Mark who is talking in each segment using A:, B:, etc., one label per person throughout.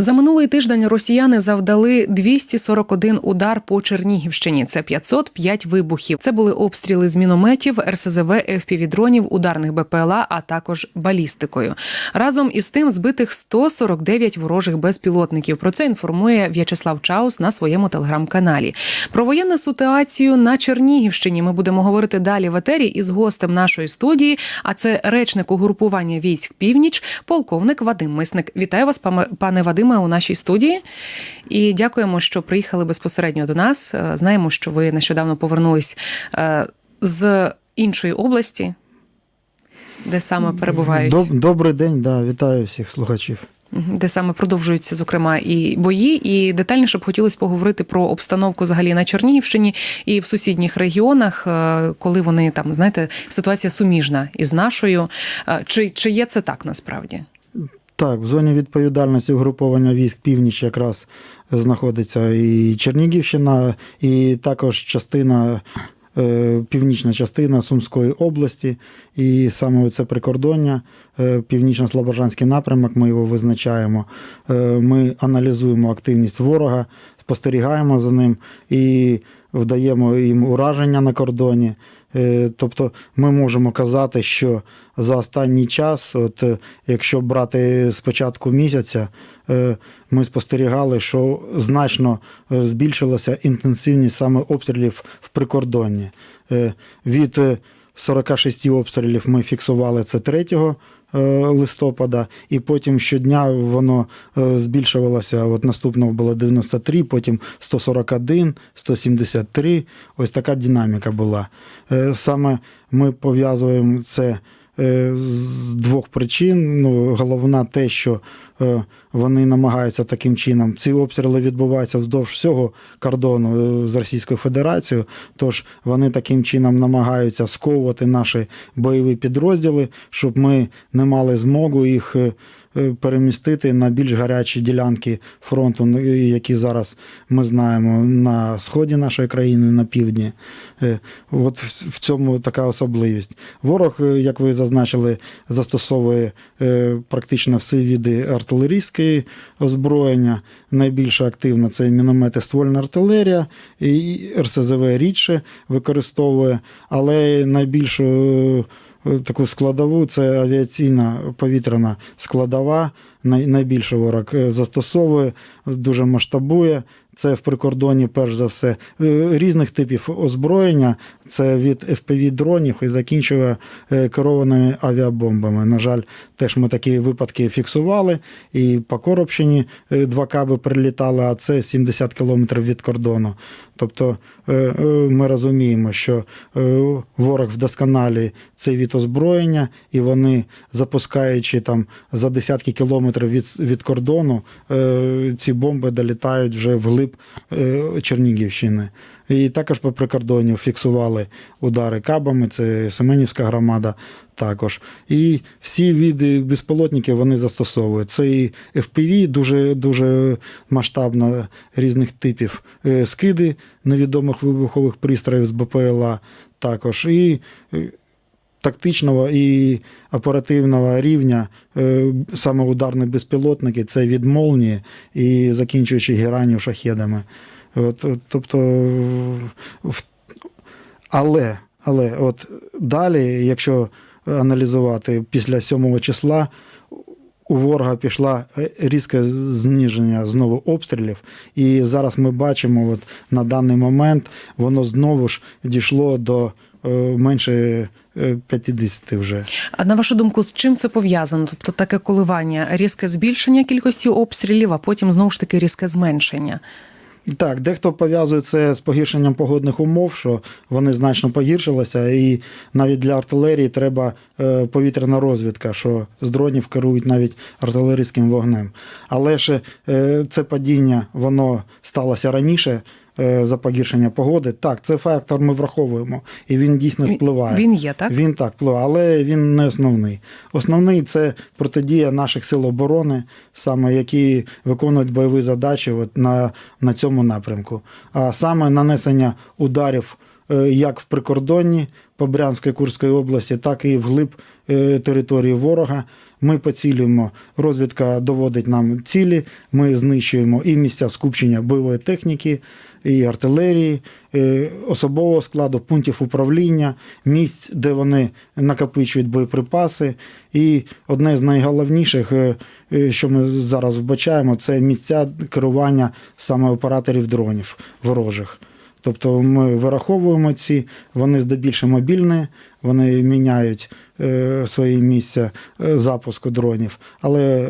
A: За минулий тиждень росіяни завдали 241 удар по Чернігівщині. Це 505 вибухів. Це були обстріли з мінометів, РСЗВ, ФПВ-дронів, ударних БПЛА, а також балістикою. Разом із тим збитих 149 ворожих безпілотників. Про це інформує В'ячеслав Чаус на своєму телеграм-каналі. Про воєнну ситуацію на Чернігівщині ми будемо говорити далі в етері із гостем нашої студії. А це речник угрупування військ Північ, полковник Вадим Мисник. Вітаю вас, пане Вадиме, у нашій студії. І дякуємо, що приїхали безпосередньо до нас. Е, Знаємо, що ви нещодавно повернулись е, з іншої області, де саме перебувають.
B: Доб- Добрий день, да, вітаю всіх слухачів.
A: Де саме продовжуються, зокрема, і бої. І детальніше б хотілося поговорити про обстановку взагалі на Чернігівщині і в сусідніх регіонах, е, коли вони там, знаєте, ситуація суміжна із нашою. Чи, чи є це так насправді?
B: Так, в зоні відповідальності угруповання військ північ якраз знаходиться і Чернігівщина, і також частина. е, Північна частина Сумської області, і саме це прикордоння, е, північно-слобожанський напрямок, ми його визначаємо. Е, Ми аналізуємо активність ворога, спостерігаємо за ним і вдаємо їм ураження на кордоні. Е, Тобто ми можемо казати, що за останній час, от е, якщо брати з початку місяця, е, ми спостерігали, що значно збільшилася інтенсивність саме обстрілів в прикордонні. Від 46 обстрілів ми фіксували це 3 е, листопада, і потім щодня воно е, збільшувалося. От наступного було 93, потім 141, 173. Ось така динаміка була. Е, Саме ми пов'язуємо це з двох причин. Ну, головна те, що вони намагаються таким чином. Ці обстріли відбуваються вздовж всього кордону е, з Російською Федерацією. Тож вони таким чином намагаються сковувати наші бойові підрозділи, щоб ми не мали змогу їх. е, е, Перемістити на більш гарячі ділянки фронту, ну, які зараз ми знаємо на сході нашої країни, на півдні. Е, От в цьому така особливість. Ворог, е, як ви зазначили, застосовує е, практично всі види артилерійської озброєння. Найбільш активно це міномети ствольна артилерія, і РСЗВ рідше використовує, але найбільшу е, таку складову це авіаційна повітряна складова. Найбільше ворог е, застосовує, дуже масштабує. Це в прикордоні, перш за все, е, різних типів озброєння. Це від FPV-дронів і закінчує е, керованими авіабомбами. На жаль, теж ми такі випадки фіксували. І по Коробщині е, два каби прилітали, а це 70 кілометрів від кордону. Тобто ми розуміємо, що ворог вдосконалює цей від озброєння, і вони, запускаючи там за десятки кілометрів від, від кордону, ці бомби долітають вже вглиб е, Чернігівщини. І також по прикордонню фіксували удари кабами, це Семенівська громада також. І всі види безпілотників вони застосовують. Це і FPV дуже, дуже масштабно різних типів е, скиди невідомих вибухових пристроїв з БПЛА також. І е, тактичного і оперативного рівня е, саме ударні безпілотники це від молнії і закінчуючи геранів шахедами. От, тобто, але, але от далі, якщо аналізувати після 7 числа, у ворога пішла е, різке зниження знову обстрілів, і зараз ми бачимо, от на даний момент воно знову ж дійшло до е, менше е, 50 вже.
A: А на вашу думку, з чим це пов'язано? Тобто таке коливання, різке збільшення кількості обстрілів, а потім знову ж таки різке зменшення.
B: Так, дехто пов'язує це з погіршенням погодних умов, що вони значно погіршилися, і навіть для артилерії треба е, повітряна розвідка, що з дронів керують навіть артилерійським вогнем. Але ж е, це падіння воно сталося раніше. Е, За погіршення погоди, так, це фактор ми враховуємо, і він дійсно впливає.
A: Він є, так?
B: Він так впливає, але він не основний. Основний це протидія наших сил оборони, саме які виконують бойові задачі от на, на цьому напрямку. А саме нанесення ударів е, як в прикордонні по Брянській Курській області, так і вглиб е, території ворога. Ми поцілюємо, розвідка доводить нам цілі, ми знищуємо і місця скупчення бойової техніки, і артилерії, е, особового складу, пунктів управління, місць, де вони накопичують боєприпаси. І одне з найголовніших, е, що ми зараз вбачаємо, це місця керування саме операторів дронів ворожих. Тобто ми вираховуємо ці, вони здебільшого мобільні, вони міняють е, свої місця е, запуску дронів, але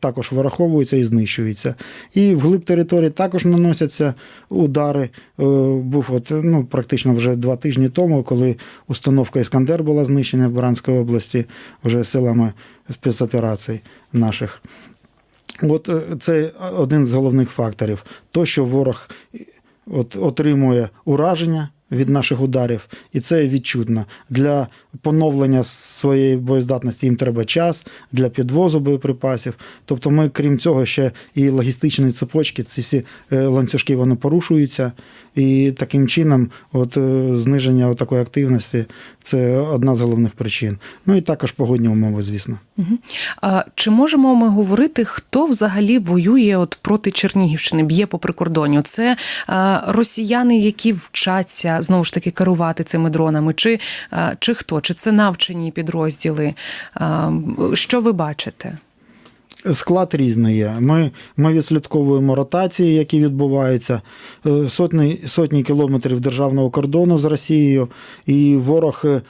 B: також вираховуються і знищуються. І вглиб території також наносяться удари. Е, був от, ну, практично вже два тижні тому, коли установка Іскандер була знищена в Баранській області вже силами спецоперацій наших. От е, це один з головних факторів. То, що ворог от, отримує ураження від наших ударів, і це відчутно. Для поновлення своєї боєздатності їм треба час для підвозу боєприпасів. Тобто, ми, крім цього, ще і логістичні цепочки, ці всі е, ланцюжки вони порушуються. І таким чином, от, е, зниження такої активності це одна з головних причин. Ну і також погодні умови, звісно.
A: А чи можемо ми говорити, хто взагалі воює от проти Чернігівщини, б'є по прикордонню? Це а, росіяни, які вчаться знову ж таки керувати цими дронами, чи, а, чи хто? Чи це навчені підрозділи? Що ви бачите?
B: Склад різний є. Ми, ми відслідковуємо ротації, які відбуваються, Е, сотні, сотні кілометрів державного кордону з Росією, і ворог е,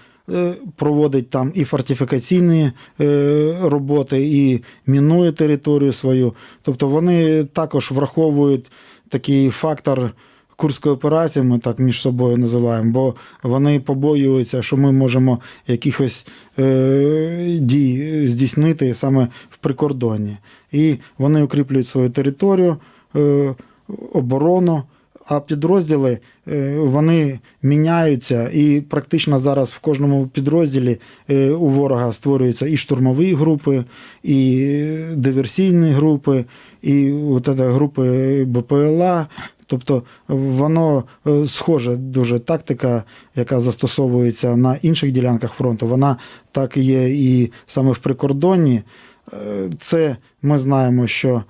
B: проводить там і фортифікаційні е, роботи, і мінує територію свою. Тобто вони також враховують такий фактор. Курської операції ми так між собою називаємо, бо вони побоюються, що ми можемо якихось е, дій здійснити саме в прикордонні. І вони укріплюють свою територію, е, оборону. А підрозділи е, вони міняються, і практично зараз в кожному підрозділі е, у ворога створюються і штурмові групи, і диверсійні групи, і от групи БПЛА. Тобто воно е, схоже дуже тактика, яка застосовується на інших ділянках фронту. Вона так є і саме в прикордонні. Е, Це ми знаємо, що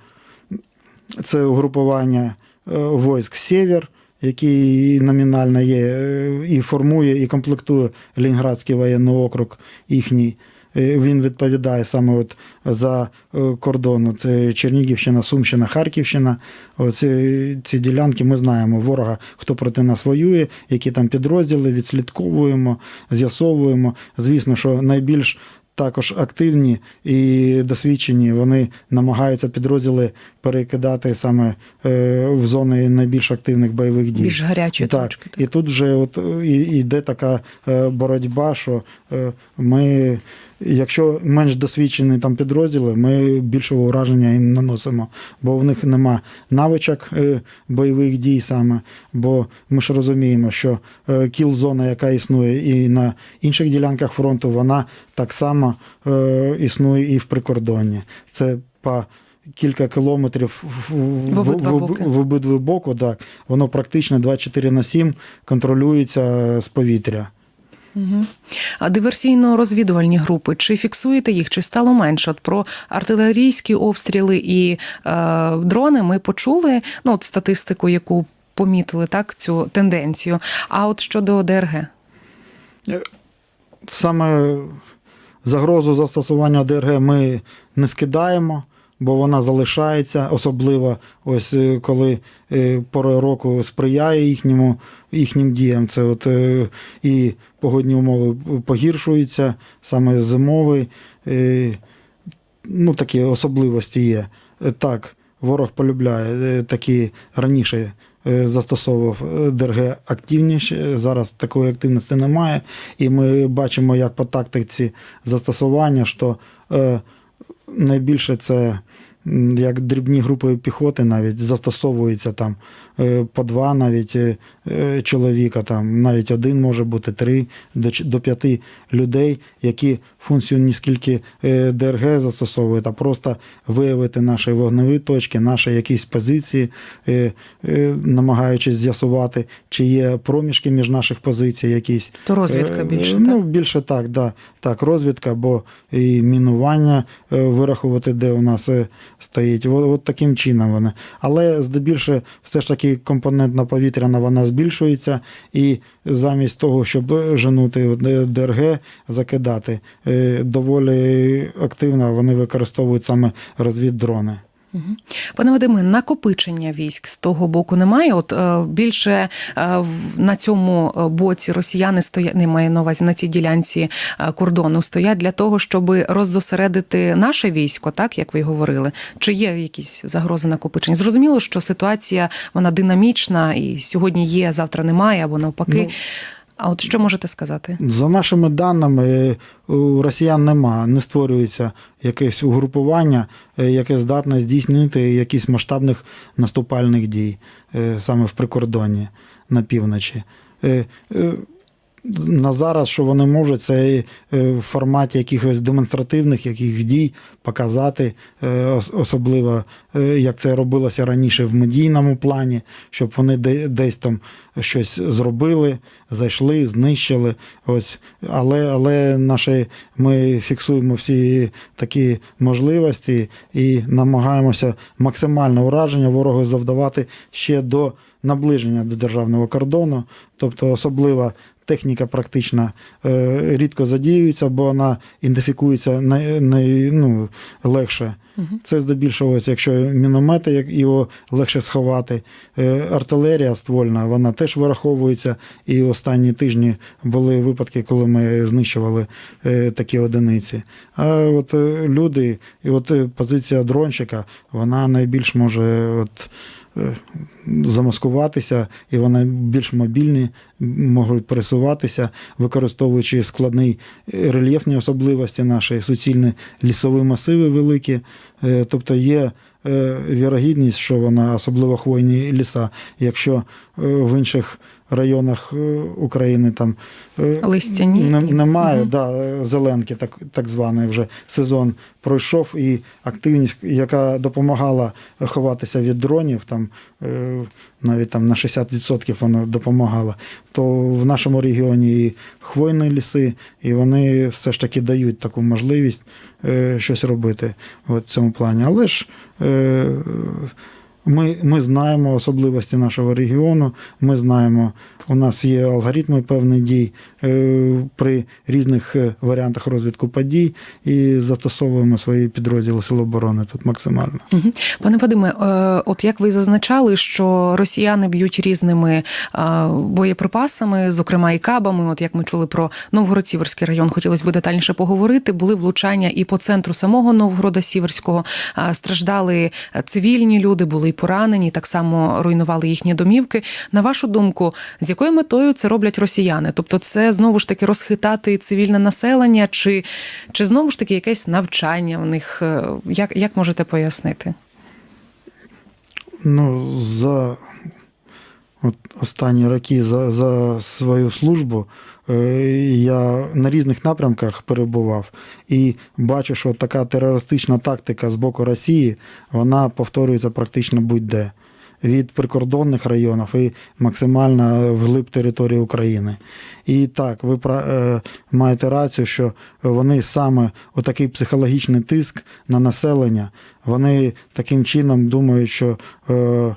B: це угрупування е, войск Сєвєр, який номінально є, і формує, і комплектує Ленінградський воєнний округ їхній. Він відповідає саме от за е, кордон. От е, Чернігівщина, Сумщина, Харківщина. Оці ці ділянки ми знаємо ворога, хто проти нас воює, які там підрозділи, відслідковуємо, з'ясовуємо. Звісно, що найбільш також активні і досвідчені, вони намагаються підрозділи перекидати саме е, в зони найбільш активних бойових дій.
A: Більш гарячі
B: так,
A: точки.
B: І тут вже от е, і, йде така боротьба, що ми, якщо менш досвідчені там підрозділи, ми більшого ураження їм наносимо, бо в них нема навичок е, бойових дій саме. Бо ми ж розуміємо, що е, кіл-зона, яка існує і на інших ділянках фронту, вона так само е, існує і в прикордонні. Це по Кілька кілометрів в,
A: обидва
B: в,
A: боки.
B: в обидві боку, так. Воно практично 24 на 7 контролюється з повітря.
A: Угу. А диверсійно-розвідувальні групи, чи фіксуєте їх, чи стало менше? От про артилерійські обстріли і е, дрони ми почули ну, от статистику, яку помітили, так, цю тенденцію. А от щодо ДРГ?
B: Саме загрозу застосування ДРГ ми не скидаємо, бо вона залишається, особливо ось е, коли е, пора року сприяє їхньому, їхнім діям. Це от е, і погодні умови погіршуються, саме зимовий. е, Ну, такі особливості є. Так, ворог полюбляє такі раніше застосовував ДРГ активніше. Зараз такої активності немає. І ми бачимо, як по тактиці застосування, що найбільше це як дрібні групи піхоти навіть застосовуються там по два навіть е, е, чоловіка, там навіть один може бути три до, до п'яти людей, які функцію не скільки е, ДРГ застосовують, а просто виявити наші вогневі точки, наші якісь позиції, е, е, намагаючись з'ясувати, чи є проміжки між наших позицій якісь.
A: То розвідка
B: Е,
A: більше,
B: Ну,
A: так?
B: більше так, да. так, розвідка, бо і мінування е, вирахувати, де у нас е, стоїть. От, от таким чином вони. Але здебільше, все ж таки, компонентна повітряна вона збільшується, і замість того, щоб женути е, ДРГ, закидати, е, доволі активно вони використовують саме розвіддрони.
A: Пане Вадиме, накопичення військ з того боку немає. От е, більше е, на цьому е, боці росіяни стоять, не маю на увазі на цій ділянці кордону, стоять для того, щоб роззосередити наше військо, так як ви говорили. Чи є якісь загрози накопичення? Зрозуміло, що ситуація вона динамічна, і сьогодні є, завтра немає, або навпаки.
B: Ну,
A: а от що можете сказати?
B: За нашими даними, у росіян нема, не створюється якесь угрупування, е, яке здатне здійснити якісь масштабних наступальних дій е, саме в прикордоні на півночі. На зараз, що вони можуть, це е, в форматі якихось демонстративних яких дій показати, е, особливо е, як це робилося раніше в медійному плані, щоб вони де- десь там щось зробили, зайшли, знищили. Ось. Але, але наші, ми фіксуємо всі такі можливості і намагаємося максимальне ураження ворогу завдавати ще до наближення до державного кордону. Тобто особлива техніка практично е, рідко задіюється, бо вона ідентифікується най, най, ну, легше.
A: Мгм.
B: Це здебільшого, якщо міномети, як його легше сховати. Е, Артилерія ствольна, вона теж вираховується. І останні тижні були випадки, коли ми знищували е, такі одиниці. А от е, люди, і от е, позиція дрончика, вона найбільш може от, замаскуватися, і вони більш мобільні, можуть пересуватися, використовуючи складний е, рельєфні особливості наші, суцільні лісові масиви великі. Е, Тобто є е, вірогідність, що вона, особливо хвойні ліса, якщо е, в інших районах е, України там е,
A: Листяні?
B: немає,
A: Мгм.
B: да, зеленки, так, так званий вже сезон пройшов, і активність, яка допомагала ховатися від дронів, там е, навіть там на 60% вона допомагала, то в нашому регіоні і хвойні ліси, і вони все ж таки дають таку можливість щось робити в цьому плані. Але ж ми, ми знаємо особливості нашого регіону, ми знаємо, у нас є алгоритми певних дій е, при різних е, варіантах розвитку подій і застосовуємо свої підрозділи Сил оборони тут максимально.
A: Пане Вадиме, е, от як ви зазначали, що росіяни б'ють різними боєприпасами, зокрема і кабами. От як ми чули про Новгород-Сіверський район, хотілося б детальніше поговорити. Були влучання і по центру самого Новгорода Сіверського. Страждали цивільні люди, були поранені, так само руйнували їхні домівки. На вашу думку, з якою метою це роблять росіяни? Тобто, це знову ж таки розхитати цивільне населення, чи, чи знову ж таки якесь навчання в них? Е, Як, як можете пояснити?
B: Ну, за от останні роки за, за свою службу е, я на різних напрямках перебував і бачу, що така терористична тактика з боку Росії вона повторюється практично будь-де. Від прикордонних районів і максимально вглиб території України. І так, ви е, маєте рацію, що вони саме отакий психологічний тиск на населення, вони таким чином думають, що е,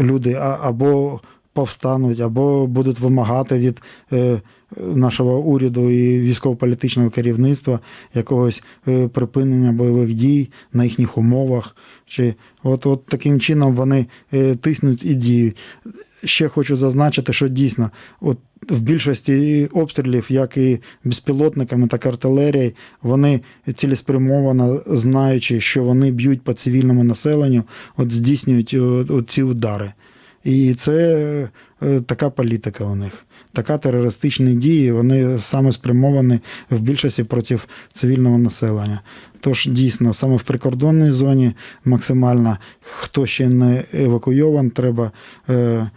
B: люди або повстануть, або будуть вимагати від е, нашого уряду і військово-політичного керівництва якогось е, припинення бойових дій на їхніх умовах. Чи от, от таким чином вони е, тиснуть і діють. Ще хочу зазначити, що дійсно, от в більшості обстрілів, як і безпілотниками, так і артилерією, вони цілеспрямовано, знаючи, що вони б'ють по цивільному населенню, от здійснюють от, от ці удари. І це е, така політика у них. Така терористичні дії, вони саме спрямовані в більшості проти цивільного населення. Тож дійсно, саме в прикордонній зоні максимально хто ще не евакуйован, треба е, е,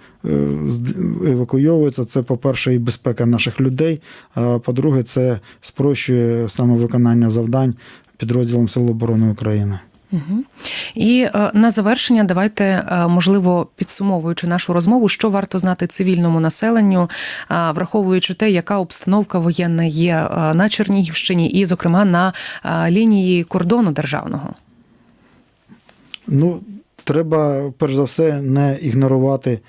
B: евакуйовуватися. Це, по-перше, і безпека наших людей. А по-друге, це спрощує саме виконання завдань підрозділом Сил оборони України.
A: Угу. І е, на завершення, давайте, е, можливо, підсумовуючи нашу розмову, що варто знати цивільному населенню, е, враховуючи те, яка обстановка воєнна є на Чернігівщині, і, зокрема, на лінії кордону державного.
B: Ну, треба, перш за все, не ігнорувати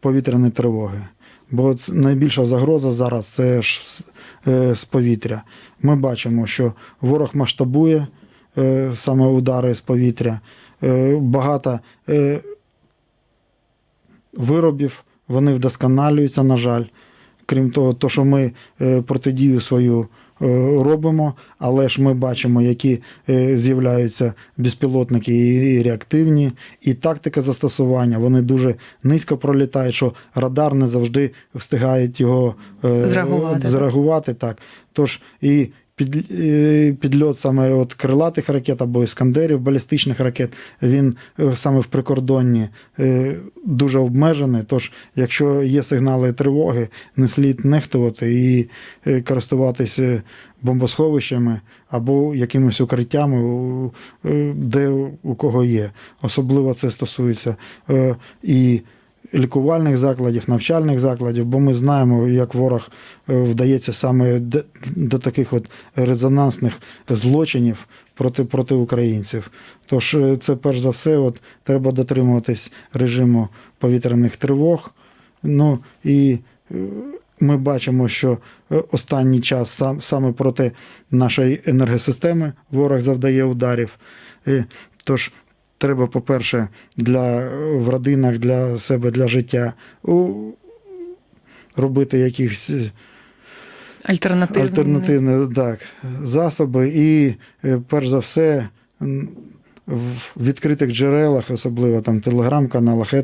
B: повітряні тривоги. Бо найбільша загроза зараз це ж з, повітря. Ми бачимо, що ворог масштабує саме удари з повітря. Е, багато е, виробів вони вдосконалюються, на жаль. Крім того, то, що ми е, протидію свою е, робимо, але ж ми бачимо, які е, з'являються безпілотники і- реактивні, і тактика застосування. Вони дуже низько пролітають, що радар не завжди встигає його е,
A: Зреагувати, так?
B: зреагувати так. Тож і під, е, підльот саме от крилатих ракет або іскандерів, балістичних ракет, він е, саме в прикордонні е, дуже обмежений. Тож, якщо є сигнали тривоги, не слід нехтувати і користуватися бомбосховищами або якимись укриттями, де у кого є. Особливо це стосується і лікувальних закладів, навчальних закладів, бо ми знаємо, як ворог е, вдається саме до, таких от резонансних злочинів проти, проти українців. Тож е, це перш за все, от, треба дотримуватись режиму повітряних тривог. Ну і е, ми бачимо, що останній час сам, саме проти нашої енергосистеми ворог завдає ударів. Тож треба, по-перше, для в родинах, для себе, для життя у, робити якісь е,
A: Альтернативні.
B: альтернативні так, засоби, і е, перш за все. В відкритих джерелах, особливо там телеграм-каналах,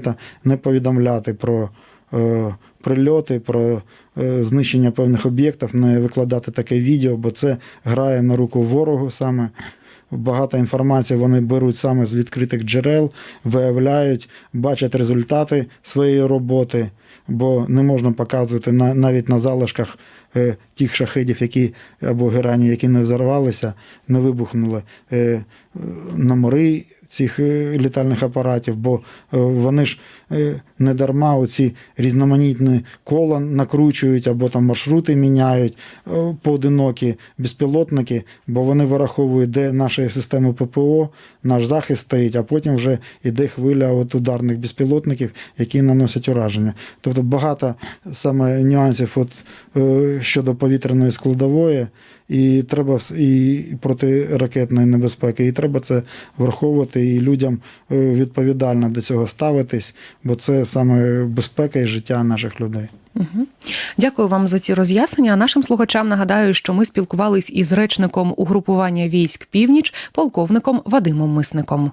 B: не повідомляти про е, прильоти, про е, знищення певних об'єктів, не викладати таке відео, бо це грає на руку ворогу саме. Багато інформації вони беруть саме з відкритих джерел, виявляють, бачать результати своєї роботи, бо не можна показувати на, навіть на залишках е, тих шахедів, які або герані, які не взорвалися, не вибухнули е, е, номери цих е, літальних апаратів, бо вони ж не дарма оці різноманітні кола накручують або там маршрути міняють, е, поодинокі безпілотники, бо вони вираховують, де наші системи ППО, наш захист стоїть, а потім вже йде хвиля от ударних безпілотників, які наносять ураження. Тобто багато саме нюансів от, е, щодо повітряної складової, і треба і протиракетної небезпеки, і треба це враховувати і людям е, відповідально до цього ставитись, бо це саме безпека і життя наших людей.
A: Дякую вам за ці роз'яснення. Нашим слухачам нагадаю, що ми спілкувались із речником угрупування військ Північ, полковником Вадимом Мисником.